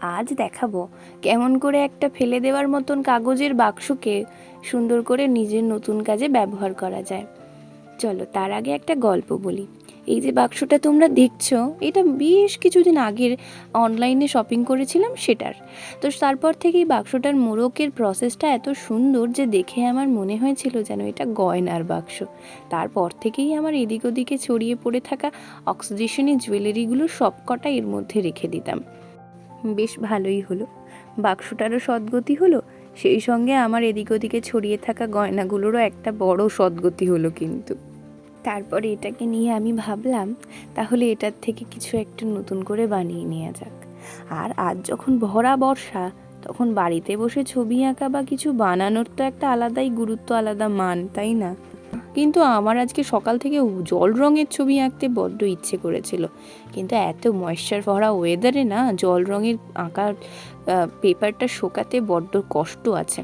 আজ দেখাবো। কেমন করে একটা ফেলে দেওয়ার মতন কাগজের বাক্সকে সুন্দর করে নিজের নতুন কাজে ব্যবহার করা যায়। চলো, তার আগে একটা গল্প বলি। এই যে বাক্সটা তোমরা দেখছ, এটা বেশ কিছুদিন আগের অনলাইনে শপিং করেছিলাম সেটার। তো তারপর থেকেই বাক্সটার মোড়কের প্রসেসটা এত সুন্দর যে দেখে আমার মনে হয়েছিল যেন এটা গয়নার বাক্স। তারপর থেকেই আমার এদিক ওদিকে ছড়িয়ে পড়ে থাকা অক্সিডেশনি জুয়েলারিগুলো সবকটা এর মধ্যে রেখে দিতাম। বেশ ভালোই হলো। বাক্সটারও সদ্গতি হলো, সেই সঙ্গে আমার এদিক ওদিকে ছড়িয়ে থাকা গয়নাগুলোরও একটা বড় সদ্গতি হলো কিন্তু। তারপরে এটাকে নিয়ে আমি ভাবলাম, তাহলে এটার থেকে কিছু একটা নতুন করে বানিয়ে নেওয়া যাক। আর আজ যখন ভরা বর্ষা, তখন বাড়িতে বসে ছবি আঁকা বা কিছু বানানোর তো একটা আলাদাই গুরুত্ব, আলাদা মান, তাই না? কিন্তু আমার আজকে সকাল থেকে জল রঙের ছবি আঁকতে বড্ড ইচ্ছে করেছিল। কিন্তু এত ময়েশ্চার ভরা ওয়েদারে না জল রঙের আঁকার পেপারটা শোকাতে বড্ড কষ্ট আছে।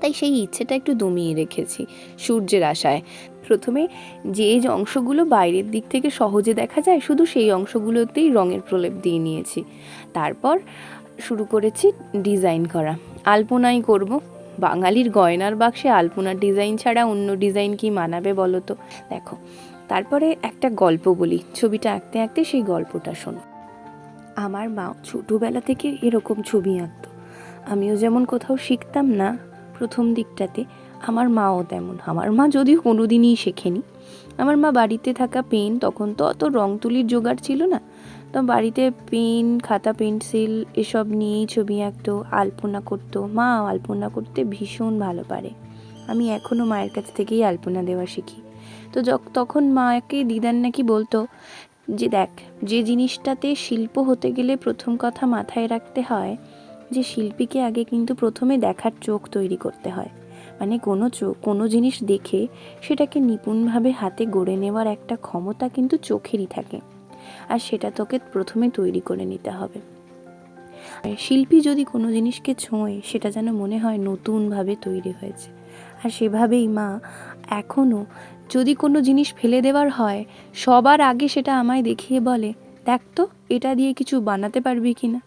তাই সেই ইচ্ছেটা একটু দমিয়ে রেখেছি সূর্যের আশায়। প্রথমে যে অংশগুলো বাইরের দিক থেকে সহজে দেখা যায়, শুধু সেই অংশগুলোতেই রঙের প্রলেপ দিয়ে নিয়েছি। তারপর শুরু করেছি ডিজাইন করা। আলপনাই করব। বাঙালির গয়নার বাক্সে আলপনার ডিজাইন ছাড়া অন্য ডিজাইন কি মানাবে বলো তো? দেখো, তারপরে একটা গল্প বলি, ছবিটা আঁকতে আঁকতে সেই গল্পটা শোনো। আমার মা ছোটোবেলা থেকে এরকম ছবি আঁকতো। আমিও যেমন কোথাও শিখতাম না প্রথম দিকটাতে, আমার মাও তেমন। আমার মা যদিও কোনো দিনই শেখেনি। আমার মা বাড়িতে থাকা পেন তখন তো অত রং তুলির জোগাড় ছিল না। তো বাড়িতে পেন, খাতা, পেন্সিল এসব নিয়েই ছবি আঁকতো, আলপনা করতো। মা আলপনা করতে ভীষণ ভালো পারে। আমি এখনও মায়ের কাছ থেকেই আলপনা দেওয়া শিখি। তো তখন মাকে দিদার নাকি বলতো যে, দেখ, যে জিনিসটাতে শিল্প হতে গেলে প্রথম কথা মাথায় রাখতে হয়, যে শিল্পীকে আগে কিন্তু প্রথমে দেখার চোখ তৈরি করতে হয়। মানে কোনো চোখ কোনো জিনিস দেখে সেটাকে নিপুণভাবে হাতে গড়ে নেওয়ার একটা ক্ষমতা কিন্তু চোখেরই থাকে। আর সেটা তোকে প্রথমে তৈরি করে নিতে হবে। শিল্পী যদি কোনো জিনিসকে ছোঁয়, সেটা যেন মনে হয় নতুনভাবে তৈরি হয়েছে। আর সেভাবেই মা এখনও যদি কোনো জিনিস ফেলে দেওয়ার হয়, সবার আগে সেটা আমায় দেখিয়ে বলে, দেখ তো, এটা দিয়ে কিছু বানাতে পারবি কি না?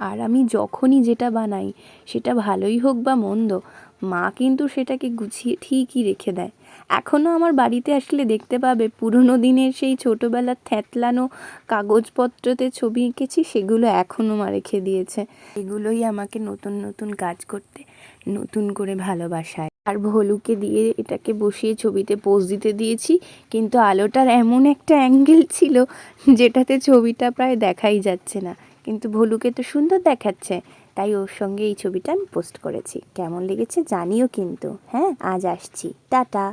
আর আমি যখনই যেটা বানাই, সেটা ভালোই হোক বা মন্দ মা কিন্তু সেটাকে গুছিয়ে ঠিকই রেখে দেয়। এখনও আমার বাড়িতে আসলে দেখতে পাবে পুরনো দিনের সেই ছোটোবেলার থ্যাতলানো কাগজপত্রতে ছবি এঁকেছি, সেগুলো এখনও মা রেখে দিয়েছে। এগুলোই আমাকে নতুন নতুন কাজ করতে, নতুন করে ভালোবাসায়। আর ভলুকে দিয়ে এটাকে বসিয়ে ছবিতে পোজ দিতে দিয়েছি, কিন্তু আলোটার এমন একটা অ্যাঙ্গেল ছিল যেটাতে ছবিটা প্রায় দেখাই যাচ্ছে না। কিন্তু ভলুকে তো সুন্দর দেখাচ্ছে। তাই ওর সঙ্গে এই ছবিটা আমি পোস্ট করেছি। কেমন লেগেছে জানিও কিন্তু। হ্যাঁ আজ আসছি। টাটা।